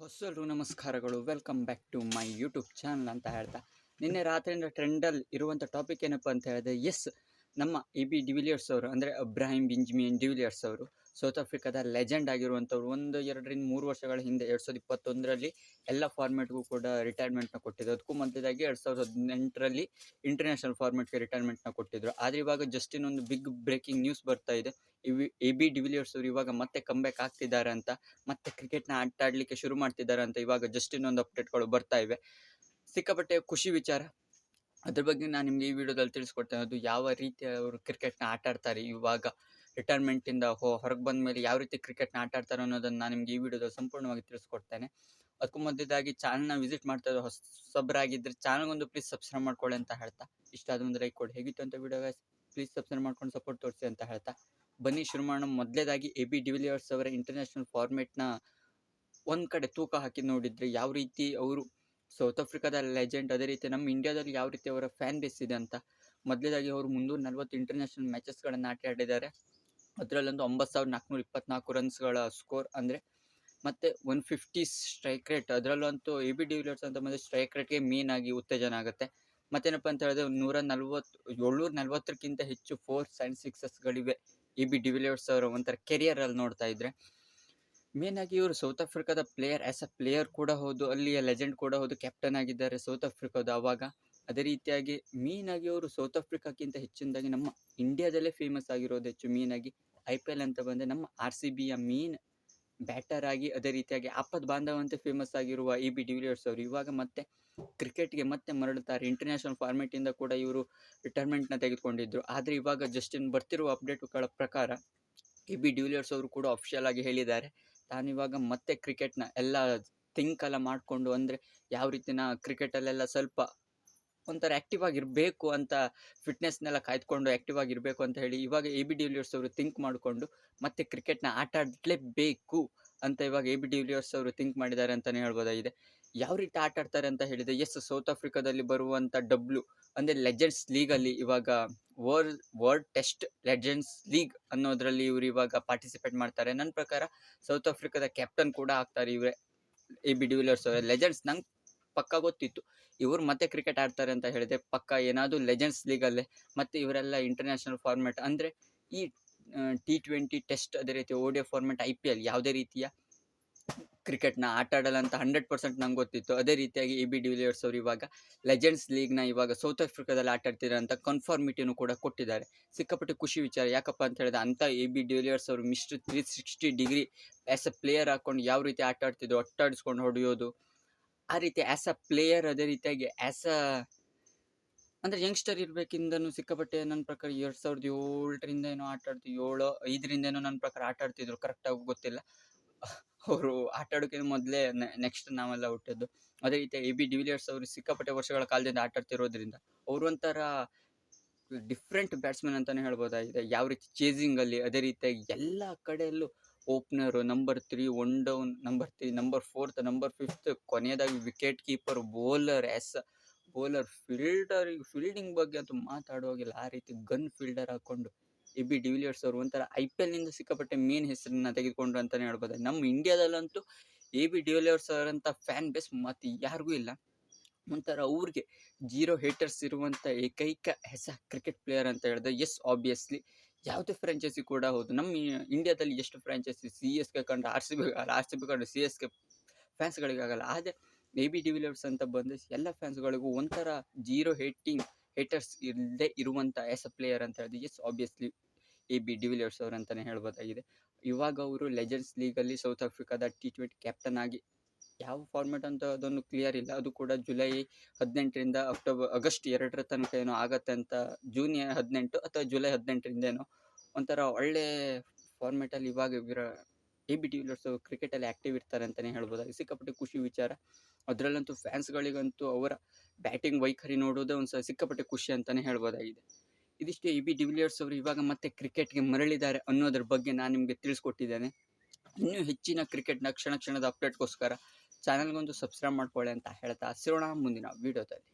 ಬಸ್ಸಲ್ಲೂ ನಮಸ್ಕಾರಗಳು. Welcome back to my YouTube channel ಅಂತ ಹೇಳ್ತಾ. ನಿನ್ನೆ ರಾತ್ರಿಯಿಂದ ಟ್ರೆಂಡಲ್ಲಿ ಇರುವಂಥ ಟಾಪಿಕ್ ಏನಪ್ಪ ಅಂತ ಹೇಳಿದ್ರೆ ಎಸ್ ನಮ್ಮ ಎ ಬಿ ಡಿವಿಲಿಯರ್ಸ್ ಅವರು, ಅಂದರೆ ಅಬ್ರಾಹಿಂ ಬಿಂಜ್ಮಿಯನ್ ಡಿವಿಲಿಯರ್ಸ್ ಅವರು, ಸೌತ್ ಆಫ್ರಿಕಾದ ಲೆಜೆಂಡ್ ಆಗಿರುವಂಥವ್ರು ಒಂದು, ಎರಡರಿಂದ ಮೂರು ವರ್ಷಗಳ ಹಿಂದೆ ಎರಡು ಸಾವಿರದ ಇಪ್ಪತ್ತೊಂದರಲ್ಲಿ ಎಲ್ಲ ಫಾರ್ಮೆಟ್ಗೂ ಕೂಡ ರಿಟೈರ್ಮೆಂಟ್ನ ಕೊಟ್ಟಿದ್ರು. ಅದಕ್ಕೂ ಮೊದಲಾಗಿ ಎರಡು ಸಾವಿರದ ಹದಿನೆಂಟರಲ್ಲಿ ಇಂಟರ್ನ್ಯಾಷನಲ್ ಫಾರ್ಮೆಟ್ಗೆ ರಿಟೈರ್ಮೆಂಟ್ನ ಕೊಟ್ಟಿದ್ರು. ಆದರೆ ಇವಾಗ ಜಸ್ಟಿನ್ ಇನ್ನೊಂದು ಬಿಗ್ ಬ್ರೇಕಿಂಗ್ ನ್ಯೂಸ್ ಬರ್ತಾ ಇದೆ. ಇವಿ, ಎ ಬಿ ಡಿವಿಲಿಯರ್ಸ್ ಅವರು ಇವಾಗ ಮತ್ತೆ ಕಂಬ್ಯಾಕ್ ಆಗ್ತಿದ್ದಾರೆ ಅಂತ, ಮತ್ತೆ ಕ್ರಿಕೆಟ್ನ ಆಟ ಆಡಲಿಕ್ಕೆ ಶುರು ಮಾಡ್ತಿದ್ದಾರೆ ಅಂತ ಇವಾಗ ಜಸ್ಟಿನ್ ಇನ್ನೊಂದು ಅಪ್ಡೇಟ್ಗಳು ಬರ್ತಾ ಇವೆ. ಸಿಕ್ಕಾಪಟ್ಟೆ ಖುಷಿ ವಿಚಾರ. ಅದ್ರ ಬಗ್ಗೆ ನಾನು ನಿಮಗೆ ಈ ವಿಡಿಯೋದಲ್ಲಿ ತಿಳಿಸ್ಕೊಡ್ತೇನೆ. ಅದು ಯಾವ ರೀತಿ ಅವರು ಕ್ರಿಕೆಟ್ನ ಆಟ ಆಡ್ತಾರೆ ಇವಾಗ ರಿಟೈರ್ಮೆಂಟಿಂದ ಹೊ, ಹೊರಗೆ ಬಂದ ಮೇಲೆ ಯಾವ ರೀತಿ ಕ್ರಿಕೆಟ್ನ ಆಟ ಆಡ್ತಾರೆ ಅನ್ನೋದನ್ನು ನಾನು ನಿಮಗೆ ಈ ವಿಡಿಯೋದಲ್ಲಿ ಸಂಪೂರ್ಣವಾಗಿ ತಿಳಿಸ್ಕೊಡ್ತೇನೆ. ಅದಕ್ಕೂ ಮೊದಲಾಗಿ ಚಾನಲ್ನ ವಿಸಿಟ್ ಮಾಡ್ತಾ ಇರೋ ಹೊಸಬ್ರಾಗಿದ್ದರೆ ಚಾನಲ್ಗೊಂದು ಪ್ಲೀಸ್ ಸಬ್ಸ್ಕ್ರೈಬ್ ಮಾಡ್ಕೊಳ್ಳಿ ಅಂತ ಹೇಳ್ತಾ. ಇಷ್ಟ ಒಂದು ಲೈಕ್ ಕೊಡಿ. ಹೇಗಿತ್ತು ಅಂತ ವಿಡಿಯೋ ಪ್ಲೀಸ್ ಸಬ್ಸ್ಕ್ರೈಬ್ ಮಾಡ್ಕೊಂಡು ಸಪೋರ್ಟ್ ತೋರಿಸಿ ಅಂತ ಹೇಳ್ತಾ. ಬನ್ನಿ ಶುರು ಮಾಡೋಣ. ಮೊದಲೇದಾಗಿ ಎ ಬಿ ಡಿವಿಲಿಯರ್ಸ್ ಅವರ ಇಂಟರ್ನ್ಯಾಷನಲ್ ಫಾರ್ಮೆಟ್ನ ಒಂದು ಕಡೆ ತೂಕ ಹಾಕಿ ನೋಡಿದರೆ ಯಾವ ರೀತಿ ಅವರು ಸೌತ್ ಆಫ್ರಿಕಾದ ಲೆಜೆಂಡ್ ಅದೇ ರೀತಿ ನಮ್ಮ ಇಂಡಿಯಾದಲ್ಲಿ ಯಾವ ರೀತಿ ಅವರ ಫ್ಯಾನ್ ಬೇಸ್ ಇದೆ ಅಂತ ಮೊದಲೇದಾಗಿ ಅವರು ಮುನ್ನೂರ ನಲ್ವತ್ತು ಇಂಟರ್ನ್ಯಾಷನಲ್ ಮ್ಯಾಚಸ್ಗಳನ್ನು ಆಟ ಆಡಿದ್ದಾರೆ. ಅದರಲ್ಲೊಂದು ಒಂಬತ್ತು ಸಾವಿರದ ನಾಲ್ಕುನೂರ ಇಪ್ಪತ್ನಾಲ್ಕು ರನ್ಸ್ಗಳ ಸ್ಕೋರ್ ಅಂದರೆ ಮತ್ತು ಒನ್ ಫಿಫ್ಟಿ ಸ್ಟ್ರೈಕ್ ರೇಟ್ ಅದರಲ್ಲಂತೂ ಎ ಬಿ ಡಿವಿಲಿಯರ್ಸ್ ಅಂತ ಬಂದರೆ ಸ್ಟ್ರೈಕ್ ರೇಟ್ಗೆ ಮೇನ್ ಆಗಿ ಉತ್ತೇಜನ ಆಗುತ್ತೆ. ಮತ್ತೇನಪ್ಪ ಅಂತ ಹೇಳಿದ್ರೆ ನೂರ ನಲ್ವತ್ತು, ಏಳ್ನೂರ ನಲ್ವತ್ತಕ್ಕಿಂತ ಹೆಚ್ಚು ಫೋರ್ಸ್ ಆ್ಯಂಡ್ ಸಿಕ್ಸಸ್ಗಳಿವೆ ಎ ಬಿ ಡಿವಿಲಿಯರ್ಸ್ ಅವರ ಒಂಥರ ಕೆರಿಯರಲ್ಲಿ ನೋಡ್ತಾ ಇದ್ದರೆ ಮೇನ್ ಆಗಿ ಇವರು ಸೌತ್ ಆಫ್ರಿಕಾದ ಪ್ಲೇಯರ್ ಆ್ಯಸ್ ಅ ಪ್ಲೇಯರ್ ಕೂಡ ಹೌದು, ಅಲ್ಲಿಯ ಲೆಜೆಂಡ್ ಕೂಡ ಹೌದು ಕ್ಯಾಪ್ಟನ್ ಆಗಿದ್ದಾರೆ ಸೌತ್ ಆಫ್ರಿಕಾದ ಅವಾಗ. ಅದೇ ರೀತಿಯಾಗಿ ಮೀನಾಗಿ ಅವರು ಸೌತ್ ಆಫ್ರಿಕಾಕ್ಕಿಂತ ಹೆಚ್ಚಿನದಾಗಿ ನಮ್ಮ ಇಂಡಿಯಾದಲ್ಲೇ ಫೇಮಸ್ ಆಗಿರೋದು ಹೆಚ್ಚು ಮೀನಾಗಿ ಐ ಪಿ ಎಲ್ ಅಂತ ಬಂದರೆ ನಮ್ಮ ಆರ್ ಸಿ ಬಿಯ ಮೀನ್ ಬ್ಯಾಟರ್ ಆಗಿ ಅದೇ ರೀತಿಯಾಗಿ ಆಪದ್ ಅಂತ ಫೇಮಸ್ ಆಗಿರುವ ಇ ಬಿ ಡಿವಿಲಿಯರ್ಸ್ ಅವರು. ಇವಾಗ ಮತ್ತೆ ಕ್ರಿಕೆಟ್ಗೆ ಮತ್ತೆ ಮರಳುತ್ತಾರೆ. ಇಂಟರ್ನ್ಯಾಷನಲ್ ಫಾರ್ಮೆಟಿಂದ ಕೂಡ ಇವರು ರಿಟೈರ್ಮೆಂಟ್ನ ತೆಗೆದುಕೊಂಡಿದ್ದರು ಆದರೆ ಇವಾಗ ಜಸ್ಟಿನ್ ಬರ್ತಿರುವ ಅಪ್ಡೇಟ್ಗಳ ಪ್ರಕಾರ ಇ ಬಿ ಡಿವಿಲಿಯರ್ಸ್ ಅವರು ಕೂಡ ಅಫಿಷಿಯಲ್ ಆಗಿ ಹೇಳಿದ್ದಾರೆ. ತಾನಿವಾಗ ಮತ್ತೆ ಕ್ರಿಕೆಟ್ನ ಎಲ್ಲ ಥಿಂಕ್ ಎಲ್ಲ ಮಾಡಿಕೊಂಡು ಅಂದರೆ ಯಾವ ರೀತಿನ ಕ್ರಿಕೆಟಲ್ಲೆಲ್ಲ ಸ್ವಲ್ಪ ಒಂಥರ ಆ್ಯಕ್ಟಿವ್ ಆಗಿರಬೇಕು ಅಂತ ಫಿಟ್ನೆಸ್ನೆಲ್ಲ ಕಾಯ್ದುಕೊಂಡು ಆ್ಯಕ್ಟಿವ್ ಆಗಿರಬೇಕು ಅಂತ ಹೇಳಿ ಇವಾಗ ಎ ಬಿ ಡಿವಿಲಿಯರ್ಸ್ ಅವರು ಥಿಂಕ್ ಮಾಡಿಕೊಂಡು ಮತ್ತೆ ಕ್ರಿಕೆಟ್ನ ಆಟ ಆಡಲೇಬೇಕು. ಅಂತ ಇವಾಗ ಎ ಬಿ ಡಿವಿಲಿಯರ್ಸ್ ಅವರು ಥಿಂಕ್ ಮಾಡಿದ್ದಾರೆ ಅಂತಲೇ ಹೇಳ್ಬೋದಾಗಿದೆ. ಯಾವ ರೀತಿ ಆಟ ಆಡ್ತಾರೆ ಅಂತ ಹೇಳಿದರೆ ಎಸ್ ಸೌತ್ ಆಫ್ರಿಕಾದಲ್ಲಿ ಬರುವಂಥ ಡಬ್ಲ್ಯೂ ಅಂದರೆ ಲೆಜೆಂಡ್ಸ್ ಲೀಗಲ್ಲಿ ಇವಾಗ world world test legends league ಅನ್ನೋದರಲ್ಲಿ ಇವರು ಇವಾಗ ಪಾರ್ಟಿಸಿಪೇಟ್ ಮಾಡ್ತಾರೆ. ನನ್ನ ಪ್ರಕಾರ ಸೌತ್ ಆಫ್ರಿಕಾದ ಕ್ಯಾಪ್ಟನ್ ಕೂಡ ಆಗ್ತಾರೆ ಇವರೇ ಎ ಬಿ ಡಿವಿಲಿಯರ್ಸ್ ಅವರೇ. ಲೆಜೆಂಡ್ಸ್ ನಂಗೆ ಪಕ್ಕ ಗೊತ್ತಿತ್ತು. ಇವರು ಮತ್ತೆ ಕ್ರಿಕೆಟ್ ಆಡ್ತಾರೆ ಅಂತ ಹೇಳಿದೆ ಪಕ್ಕ ಏನಾದರೂ ಲೆಜೆಂಡ್ಸ್ ಲೀಗಲ್ಲೇ ಮತ್ತು ಇವರೆಲ್ಲ ಇಂಟರ್ನ್ಯಾಷನಲ್ ಫಾರ್ಮ್ಯಾಟ್ ಅಂದರೆ ಈ ಟಿ ಟ್ವೆಂಟಿ ಟೆಸ್ಟ್ ಅದೇ ರೀತಿ ODI format I P L ಯಾವುದೇ ರೀತಿಯ ಕ್ರಿಕೆಟ್ನ ಆಟ ಆಡಲ್ಲ ಅಂತ ಹಂಡ್ರೆಡ್ ಪರ್ಸೆಂಟ್ ನಂಗೆ ಗೊತ್ತಿತ್ತು. ಅದೇ ರೀತಿಯಾಗಿ ಎ ಬಿ ಡಿವಿಲಿಯರ್ಸ್ ಅವರು ಇವಾಗ ಲೆಜೆಂಡ್ಸ್ ಲೀಗ್ನ ಇವಾಗ ಸೌತ್ ಆಫ್ರಿಕಾದಲ್ಲಿ ಆಟ ಆಡ್ತಿದ್ದಾರೆ ಅಂತ ಕನ್ಫರ್ಮಿಟಿನೂ ಕೂಡ ಕೊಟ್ಟಿದ್ದಾರೆ. ಸಿಕ್ಕಾಪಟ್ಟೆ ಖುಷಿ ವಿಚಾರ. ಯಾಕಪ್ಪ ಅಂತ ಹೇಳಿದ್ರೆ ಅಂಥ ಎ ಬಿ ಡಿವಿಲಿಯರ್ಸ್ ಅವರು mister three sixty degree as a player ಹಾಕ್ಕೊಂಡು ಯಾವ ರೀತಿ ಆಟ ಆಡ್ತಿದ್ರು ಒಟ್ಟಾಡಿಸ್ಕೊಂಡು ಹೊಡೆಯೋದು. ಆ ರೀತಿ ಆ್ಯಸ್ ಅ ಪ್ಲೇಯರ್ ಅದೇ ರೀತಿಯಾಗಿ ಆ್ಯಸ್ ಅ ಅಂದರೆ ಯಂಗ್ಸ್ಟರ್ ಇರಬೇಕಿಂದನೂ ಸಿಕ್ಕಾಪಟ್ಟೆ ನನ್ನ ಪ್ರಕಾರ ಎರಡು ಸಾವಿರದ ಏಳರಿಂದ ಏನೋ ಆಟ ಆಡ್ತಿದ್ವಿ ಏಳು ಐದರಿಂದ ಏನೋ ನನ್ನ ಪ್ರಕಾರ ಆಟ ಆಡ್ತಿದ್ರು ಕರೆಕ್ಟಾಗಿ ಗೊತ್ತಿಲ್ಲ. ಅವರು ಆಟ ಮೊದಲೇ ನೆಕ್ಸ್ಟ್ ನಾವೆಲ್ಲ ಹುಟ್ಟಿದ್ದು. ಅದೇ ರೀತಿ ಎ ಬಿ ಡಿವಿಲಿಯರ್ಸ್ ಅವರು ಸಿಕ್ಕಾಪಟ್ಟೆ ವರ್ಷಗಳ ಕಾಲದಿಂದ ಆಟ ಆಡ್ತಿರೋದ್ರಿಂದ, ಅವರು ಒಂಥರ ಡಿಫ್ರೆಂಟ್ ಬ್ಯಾಟ್ಸ್ಮನ್ ಅಂತಲೇ ಹೇಳ್ಬೋದಾಗಿದೆ. ಯಾವ ರೀತಿ ಚೇಸಿಂಗಲ್ಲಿ ಅದೇ ರೀತಿಯಾಗಿ ಎಲ್ಲ ಕಡೆಯಲ್ಲೂ opener number three one down number three number fourth number fifth ಕೊನೆಯದಾಗಿ wicket keeper bowlers bowler fielder fielding ಬಗ್ಗೆ ಅಂತೂ ಮಾತಾಡುವಾಗಿಲ್ಲ ಆ ರೀತಿ ಗನ್ ಫೀಲ್ಡರ್ ಹಾಕೊಂಡು ಎ ಬಿ ಡಿವಿಲಿಯರ್ಸ್ ಅವರು ಒಂಥರ ಐ ಪಿ ಎಲ್ನಿಂದ ಸಿಕ್ಕಾಪಟ್ಟೆ ಮೇನ್ ಹೆಸರನ್ನ ತೆಗೆದುಕೊಂಡ್ರು ಅಂತಲೇ ಹೇಳ್ಬೋದು. ನಮ್ಮ ಇಂಡಿಯಾದಲ್ಲಂತೂ ಎ ಬಿ ಡಿವಿಲಿಯರ್ಸ್ ಅವರಂಥ ಫ್ಯಾನ್ ಬೇಸ್ ಮತ್ತು ಯಾರಿಗೂ ಇಲ್ಲ. ಒಂಥರ ಅವ್ರಿಗೆ ಜೀರೋ ಹೇಟರ್ಸ್ ಇರುವಂಥ ಏಕೈಕ ಹೆಸ ಕ್ರಿಕೆಟ್ ಪ್ಲೇಯರ್ ಅಂತ ಹೇಳಿದ್ರೆ ಎಸ್ ಆಬ್ವಿಯಸ್ಲಿ ಯಾವುದೇ ಫ್ರಾಂಚೈಸಿ ಕೂಡ ಹೌದು. ನಮ್ಮ ಇಂಡಿಯಾದಲ್ಲಿ ಎಷ್ಟು ಫ್ರಾಂಚೈಸಿ ಸಿ ಎಸ್ ಕೆ ಕಂಡು R C B R C B ಕಂಡು ಸಿ ಎಸ್ ಕೆ ಫ್ಯಾನ್ಸ್ಗಳಿಗಾಗಲ್ಲ ಆದರೆ ಬಿ ಡಿವಿಲಿಯರ್ಸ್ ಅಂತ ಬಂದರೆ ಎಲ್ಲ ಫ್ಯಾನ್ಸ್ಗಳಿಗೂ ಒಂಥರ ಜೀರೋ ಹೇಟಿಂಗ್ ಹೇಟರ್ಸ್ ಇಲ್ಲದೆ ಇರುವಂಥ ಆ್ಯಸ್ ಅ ಪ್ಲೇಯರ್ ಅಂತ ಹೇಳಿದ್ರೆ yes obviously A B de Villiers ಅವರು ಅಂತಲೇ ಹೇಳ್ಬೋದಾಗಿದೆ. ಇವಾಗ ಅವರು ಲೆಜೆಂಡ್ಸ್ ಲೀಗಲ್ಲಿ ಸೌತ್ ಆಫ್ರಿಕಾದ ಟಿ ಟ್ವೆಂಟಿ ಕ್ಯಾಪ್ಟನ್ ಆಗಿ ಯಾವ ಫಾರ್ಮೆಟ್ ಅಂತ ಅದೊಂದು ಕ್ಲಿಯರ್ ಇಲ್ಲ. ಅದು ಕೂಡ ಜುಲೈ ಹದಿನೆಂಟರಿಂದ ಅಕ್ಟೋಬರ್ ಆಗಸ್ಟ್ ಎರಡರ ತನಕ ಏನೋ ಆಗತ್ತೆ ಅಂತ ಜೂನ್ ಹದಿನೆಂಟು ಅಥವಾ ಜುಲೈ ಹದಿನೆಂಟರಿಂದ ಏನೋ ಒಂಥರ ಒಳ್ಳೆ ಫಾರ್ಮೆಟಲ್ಲಿ ಇವಾಗ ವಿರ ಎ ಬಿ ಡಿವಿಲಿಯರ್ಸು ಕ್ರಿಕೆಟಲ್ಲಿ ಆ್ಯಕ್ಟಿವ್ ಇರ್ತಾರೆ ಅಂತಲೇ ಹೇಳ್ಬೋದು. ಸಿಕ್ಕಾಪಟ್ಟೆ ಖುಷಿ ವಿಚಾರ. ಅದರಲ್ಲಂತೂ ಫ್ಯಾನ್ಸ್ಗಳಿಗಂತೂ ಅವರ ಬ್ಯಾಟಿಂಗ್ ವೈಖರಿ ನೋಡೋದೇ ಒಂದು ಸಿಕ್ಕಾಪಟ್ಟೆ ಖುಷಿ ಅಂತಲೇ ಹೇಳ್ಬೋದಾಗಿದೆ. ಇದಿಷ್ಟು ಎ ಬಿ ಡಿವಿಲಿಯರ್ಸ್ ಅವರು ಇವಾಗ ಮತ್ತೆ ಕ್ರಿಕೆಟ್ಗೆ ಮರಳಿದ್ದಾರೆ ಅನ್ನೋದ್ರ ಬಗ್ಗೆ ನಾನು ನಿಮಗೆ ತಿಳಿಸ್ಕೊಟ್ಟಿದ್ದೇನೆ. ಇನ್ನೂ ಹೆಚ್ಚಿನ ಕ್ರಿಕೆಟ್ನ ಕ್ಷಣ ಕ್ಷಣದ ಅಪ್ಡೇಟ್ಗೋಸ್ಕರ ಚಾನಲ್ಗೊಂದು ಸಬ್ಸ್ಕ್ರೈಬ್ ಮಾಡ್ಕೊಳ್ಳಿ ಅಂತ ಹೇಳ್ತಾ ಸಿರೋಣ ಮುಂದಿನ ವೀಡಿಯೋದಲ್ಲಿ